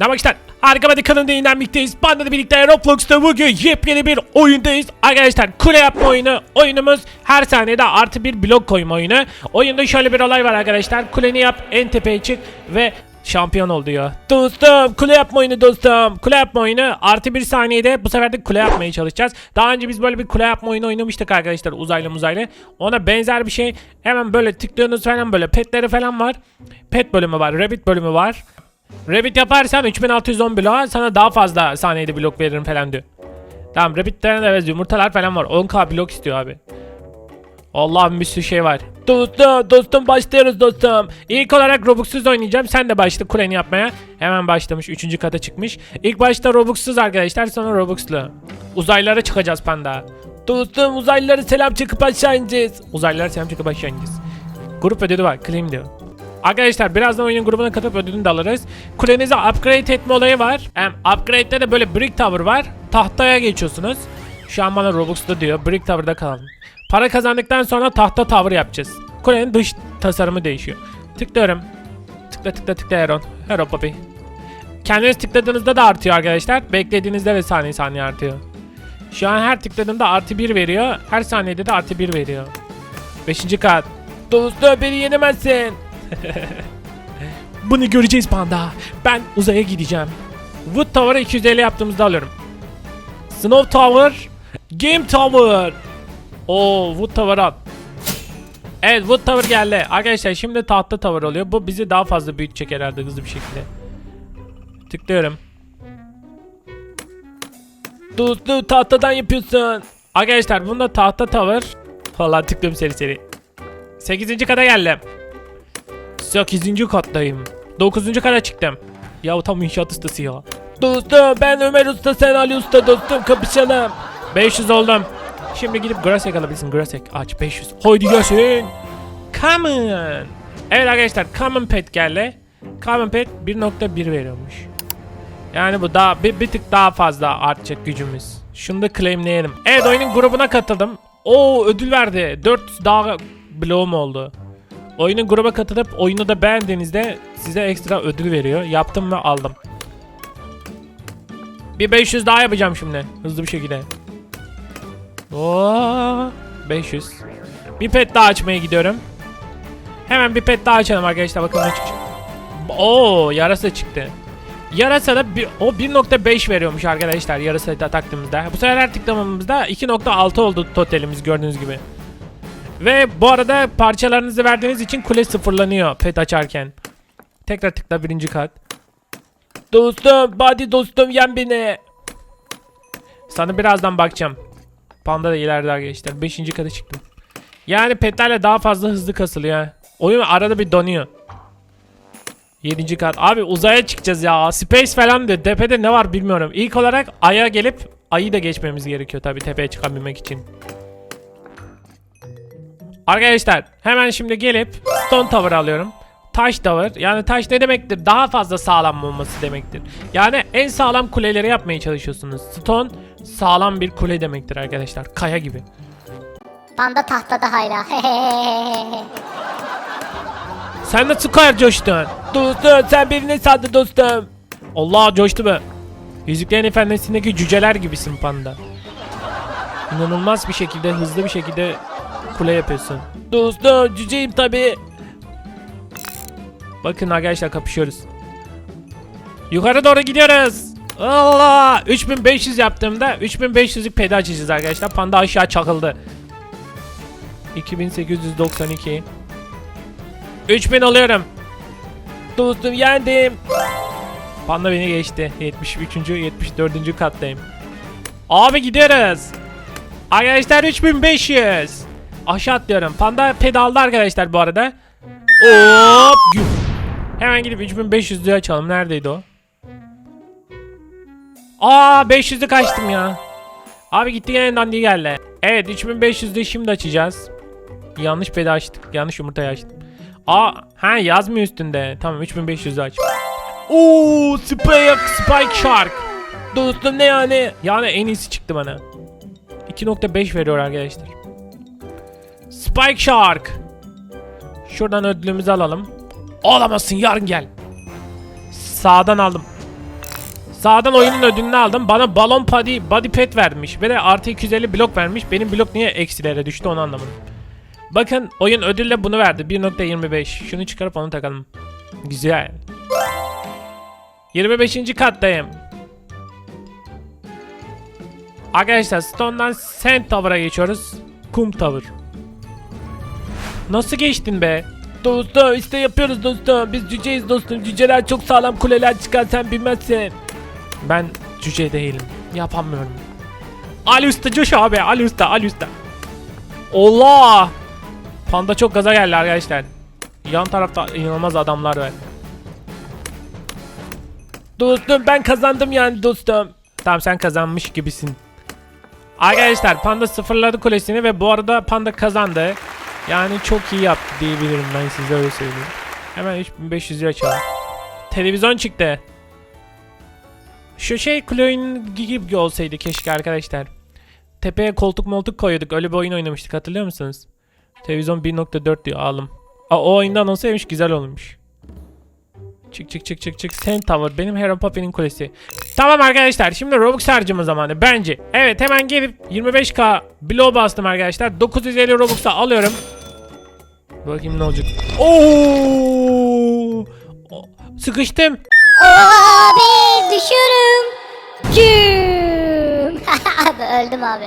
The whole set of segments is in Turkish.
Arkadaşlar harika bir kanalda yeniden birlikteyiz. Banda da birlikte Roblox'ta bugün yepyeni bir oyundayız. Arkadaşlar kule yapma oyunu. Oyunumuz her saniyede artı bir blok koyma oyunu. Oyunda şöyle bir olay var arkadaşlar. Kuleni yap en tepeye çık ve şampiyon ol diyor. Dostum kule yapma oyunu dostum. Kule yapma oyunu artı bir saniyede bu sefer de kule yapmaya çalışacağız. Daha önce biz böyle bir kule yapma oyunu oynamıştık arkadaşlar uzaylı muzaylı. Ona benzer bir şey. Hemen böyle tıklıyorsunuz falan böyle petleri falan var. Pet bölümü var. Rabbit bölümü var. Rabbit yaparsan 3610 blok sana daha fazla saniyede blok veririm falan diyor. Tamam Rabbit'ten evet yumurtalar falan var. 10k blok istiyor abi. Allah'ım bir sürü şey var. Dostum, dostum başlıyoruz dostum. İlk olarak Robux'suz oynayacağım. Sen de başla kuleni yapmaya. Hemen başlamış. Üçüncü kata çıkmış. İlk başta Robux'suz arkadaşlar sonra Robux'lu. Uzaylara çıkacağız panda. Dostum uzaylılara selam çıkıp aşağı ineceğiz. Uzaylılara selam çıkıp aşağı ineceğiz. Grup ödülü var. Claim diyor. Arkadaşlar birazdan oyunun grubuna katılıp ödülünü de alırız. Kulenize upgrade etme olayı var. Hem upgrade'de de böyle brick tower var. Tahtaya geçiyorsunuz. Şu an bana Robux'ta diyor. Brick tower'da kalalım. Para kazandıktan sonra tahta tower yapacağız. Kulenin dış tasarımı değişiyor. Tıklıyorum. Tıkla tıkla tıkla Heron. Hero Poppy. Kendiniz tıkladığınızda da artıyor arkadaşlar. Beklediğinizde de saniye saniye artıyor. Şu an her tıkladığımda artı 1 veriyor. Her saniyede de artı 1 veriyor. Beşinci kat. Dostum beni yenemezsin. Bunu göreceğiz panda. Ben uzaya gideceğim. Wood Tower'ı 250 yaptığımızda alıyorum. Snow Tower, Game Tower. Oo Wood Tower at. Evet Wood Tower geldi. Arkadaşlar şimdi tahta tower oluyor. Bu bizi daha fazla büyütecek herhalde hızlı bir şekilde. Tıklıyorum. Dostum tahtadan yapıyorsun. Arkadaşlar bunda tahta tower. Valla tıklıyorum seri seri. 8. kata geldim. 8. kattayım. 9. kata çıktım. Ya tam inşaat ustası ya. Dostum ben Ömer Usta sen Ali Usta dostum kapışalım. 500 oldum. Şimdi gidip Grasek alabilirsin. Grasek aç 500. Haydi gelsin. Common. Evet arkadaşlar Common Pet geldi. Common Pet 1.1 veriyormuş. Yani bu daha bir, bir tık daha fazla artacak gücümüz. Şunu da claimleyelim. Evet oyunun grubuna katıldım. Oo ödül verdi. 4 daha bloğum oldu. Oyunun gruba katılıp oyunu da beğendiğinizde size ekstra ödül veriyor. Yaptım ve aldım. Bir 500 daha yapacağım şimdi. Hızlı bir şekilde. Oo, 500. Bir pet daha açmaya gidiyorum. Hemen bir pet daha açalım arkadaşlar. Bakalım ne çıkacak. Oo, yarasa çıktı. Yarasa da bir, o 1.5 veriyormuş arkadaşlar yarasa da taktığımızda. Bu sefer her tıklamamızda 2.6 oldu totalimiz gördüğünüz gibi. Ve bu arada parçalarınızı verdiğiniz için kule sıfırlanıyor pet açarken. Tekrar tıkla birinci kat. Dostum, body dostum yen beni. Sana birazdan bakacağım. Panda da ileride arkadaşlar. Beşinci kata çıktım. Yani petlerle daha fazla hızlı kasılıyor. Oyun arada bir donuyor. Yedinci kat. Abi uzaya çıkacağız ya. Space falan diyor. Tepede ne var bilmiyorum. İlk olarak Ay'a gelip Ay'ı da geçmemiz gerekiyor tabii tepeye çıkabilmek için. Arkadaşlar hemen şimdi gelip Stone Tower alıyorum. Taş Tower yani taş ne demektir? Daha fazla sağlam olması demektir. Yani en sağlam kuleleri yapmaya çalışıyorsunuz. Stone sağlam bir kule demektir arkadaşlar. Kaya gibi. Panda tahtada hayra. Sen nasıl kadar coştun? Dostum sen birini sandı dostum. Allah coştu be. Yüzüklerin Efendisi'ndeki cüceler gibisin panda. İnanılmaz bir şekilde hızlı bir şekilde kule yapıyorsun. Dostum cüceyim tabi. Bakın arkadaşlar kapışıyoruz. Yukarı doğru gidiyoruz. Allah 3500 yaptığımda 3500'lük pedi açacağız arkadaşlar. Panda aşağı çakıldı. 2892 3000 alıyorum. Dostum yendim. Panda beni geçti. 73. 74. kattayım. Abi gidiyoruz. Arkadaşlar 3500. Aşağı atlıyorum. Panda pedalda arkadaşlar bu arada. Hop. Yuh. Hemen gidip 3500'lüğü açalım. Neredeydi o? Aa 500'lük açtım ya. Abi gitti gene dandiği geldi. Evet 3500'lüğü şimdi açacağız. Yanlış pedi açtık. Yanlış yumurtayı açtım. Aa, ha yazmıyor üstünde. Tamam 3500 aç. Oo, Spike, Spike Shark. Dostum ne yani? Yani en iyisi çıktı bana. 2.5 veriyor arkadaşlar. Spike Shark. Şuradan ödülümüzü alalım. Alamazsın yarın gel. Sağdan aldım. Sağdan oyunun ödülünü aldım. Bana balon body, body pet vermiş. Ve de artı 250 blok vermiş. Benim blok niye eksilere düştü onu anlamadım. Bakın oyun ödülle bunu verdi. 1.25. Şunu çıkarıp onu takalım. Güzel. 25. kattayım. Arkadaşlar Stone'dan Sand Tower'a geçiyoruz. Kum Tower. Nasıl geçtin be? Dostum işte yapıyoruz dostum. Biz cüceyiz dostum. Cüceler çok sağlam kuleler çıkar sen bilmezsin. Ben cüce değilim. Yapamıyorum. Ali Usta coş abi. Ali Usta Ali Usta. Allah! Panda çok gaza geldi arkadaşlar. Yan tarafta inanılmaz adamlar var. Dostum ben kazandım yani dostum. Tamam sen kazanmış gibisin. Arkadaşlar Panda sıfırladı kulesini ve bu arada Panda kazandı. Yani çok iyi yaptı diyebilirim ben size öyle söyleyeyim. Hemen 3500 lira çalalım. Televizyon çıktı. Şu şey oyunu gibi olsaydı keşke arkadaşlar. Tepeye koltuk moltuk koyuyorduk. Öyle bir oyun oynamıştık hatırlıyor musunuz? Televizyon 1.4 diyor alım. Aa, o oyundan olsaymış güzel olmuş. Çık çık çık çık çık. Sen Tower benim Hero Papi'nin kulesi. Tamam arkadaşlar şimdi Robux harcama zamanı bence. Evet hemen gelip 25k blow bastım arkadaşlar. 950 Robux'a alıyorum. Bakayım ne olacak. Oo! Sıkıştım. Abi düşüyorum. Abi öldüm abi.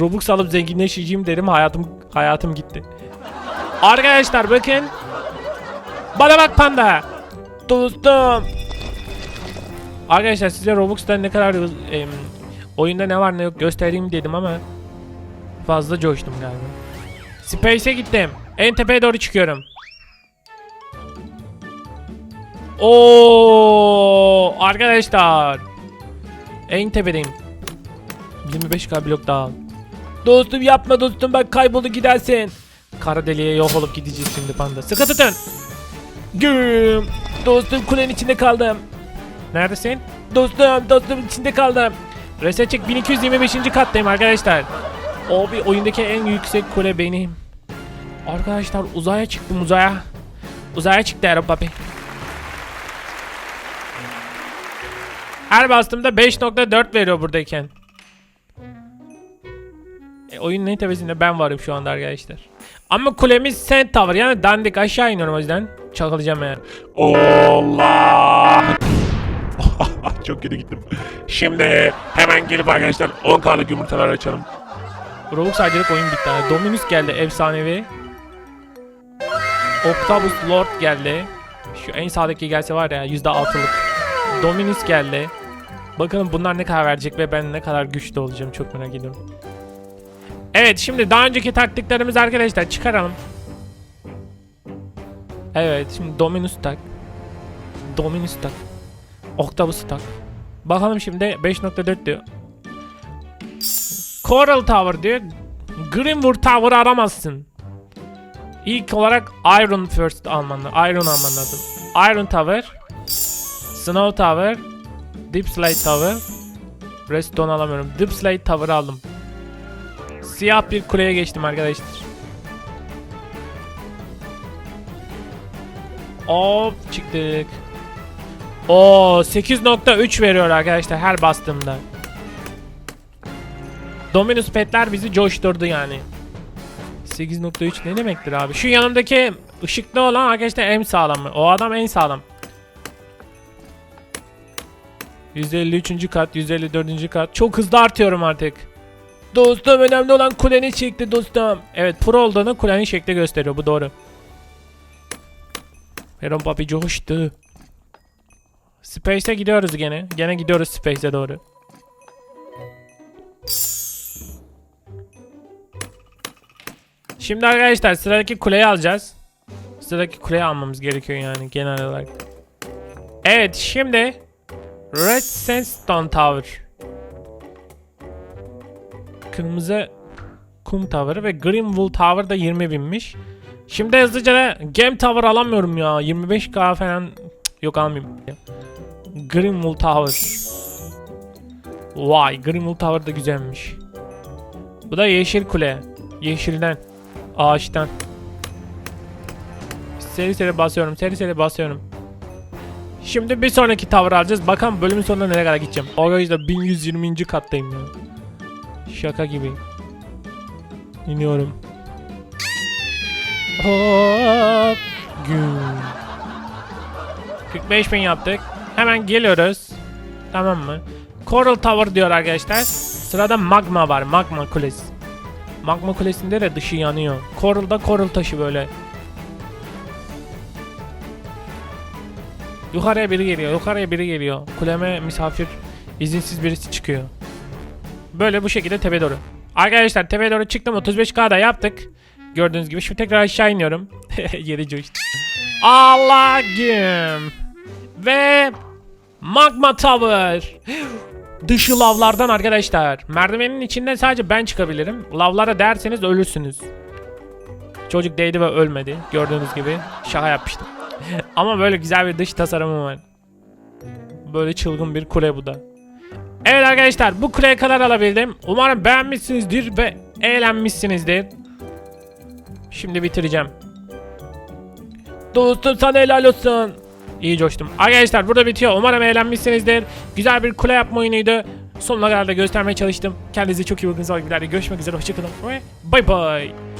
Robux alıp zenginleşeceğim derim hayatım hayatım gitti. Arkadaşlar bakın. Bana bak panda. Dostum. Arkadaşlar size Robux'ta ne kadar em, oyunda ne var ne yok göstereyim dedim ama fazla coştum galiba. Space'e gittim. En tepeye doğru çıkıyorum. Oo arkadaşlar. En tepedeyim. 25k blok daha. Dostum yapma dostum bak kaybolu gidersin. Kara deliğe yok olup gideceğiz şimdi panda. Sıkı tutun. Güm. Dostum kulenin içinde kaldım. Neredesin? Dostum dostum içinde kaldım. Reset çek 1225. kattayım arkadaşlar. O bir oyundaki en yüksek kule benim. Arkadaşlar uzaya çıktım uzaya. Uzaya çıktı Erol Papi. Her bastığımda 5.4 veriyor buradayken. E, oyunun en tepesinde ben varım şu anda arkadaşlar. Ama kulemiz Sand Tower yani dandik aşağı iniyorum o yüzden. Çakılacağım yani. Allah! Çok kötü gittim. Şimdi hemen gelip arkadaşlar 10k'lık yumurtalar açalım. Robux harcadık oyun bitti. Dominus geldi efsanevi. Octopus Lord geldi. Şu en sağdaki gelse var ya %6'lık. Dominus geldi. Bakalım bunlar ne kadar verecek ve ben ne kadar güçlü olacağım çok merak ediyorum. Evet şimdi daha önceki taktiklerimizi arkadaşlar çıkaralım. Evet şimdi Dominus tak. Dominus tak. Octopus tak. Bakalım şimdi 5.4 diyor. Coral Tower diyor. Greenwood Tower aramazsın. İlk olarak Iron First alman Iron alman lazım. Iron Tower. Snow Tower. Deep Slate Tower. Redstone alamıyorum. Deep Slate Tower aldım. Siyah bir kuleye geçtim arkadaşlar. Hop çıktık. O 8.3 veriyor arkadaşlar her bastığımda. Dominus petler bizi coşturdu yani. 8.3 ne demektir abi? Şu yanımdaki ışıklı olan arkadaşlar en sağlam mı? O adam en sağlam. 153. kat, 154. kat. Çok hızlı artıyorum artık. Dostum önemli olan kulenin şekli dostum. Evet pro olduğunu kulenin şekli gösteriyor bu doğru. Heron Papi coştu. Space'e gidiyoruz gene. Gene gidiyoruz Space'e doğru. Şimdi arkadaşlar sıradaki kuleyi alacağız. Sıradaki kuleyi almamız gerekiyor yani genel olarak. Evet şimdi Red Sandstone Tower. Kırmızı kum tower'ı ve Green Wool Tower da 20 binmiş. Şimdi hızlıca da Gem Tower alamıyorum ya. 25k falan yok almayayım. Green Wool Tower. Vay Green Wool Tower da güzelmiş. Bu da yeşil kule. Yeşilden. Ağaçtan. Seri seri basıyorum. Seri seri basıyorum. Şimdi bir sonraki tavır alacağız. Bakalım bölümün sonuna nereye kadar gideceğim. Arkadaşlar 1120. kattayım ya. Şaka gibi. İniyorum. Hop. Güm. 45 bin yaptık. Hemen geliyoruz. Tamam mı? Coral Tower diyor arkadaşlar. Sırada magma var. Magma kulesi. Magma kulesinde de dışı yanıyor. Coral'da coral taşı böyle. Yukarıya biri geliyor. Yukarıya biri geliyor. Kuleme misafir izinsiz birisi çıkıyor. Böyle bu şekilde tepe doğru. Arkadaşlar tepe doğru çıktım 35K'da yaptık. Gördüğünüz gibi şimdi tekrar aşağı iniyorum. Yeri coştu. Allah'ım. Ve Magma Tower. Dışı lavlardan arkadaşlar. Merdivenin içinden sadece ben çıkabilirim. Lavlara derseniz ölürsünüz. Çocuk değdi ve ölmedi. Gördüğünüz gibi şaka yapmıştım. Ama böyle güzel bir dış tasarımı var. Böyle çılgın bir kule bu da. Evet arkadaşlar bu kuleye kadar alabildim. Umarım beğenmişsinizdir ve eğlenmişsinizdir. Şimdi bitireceğim. Dostum sana helal olsun. İyi coştum. Arkadaşlar burada bitiyor. Umarım eğlenmişsinizdir. Güzel bir kule yapma oyunuydu. Sonuna kadar da göstermeye çalıştım. Kendinize çok iyi bakın. Videolarda görüşmek üzere. Hoşçakalın ve bay bay.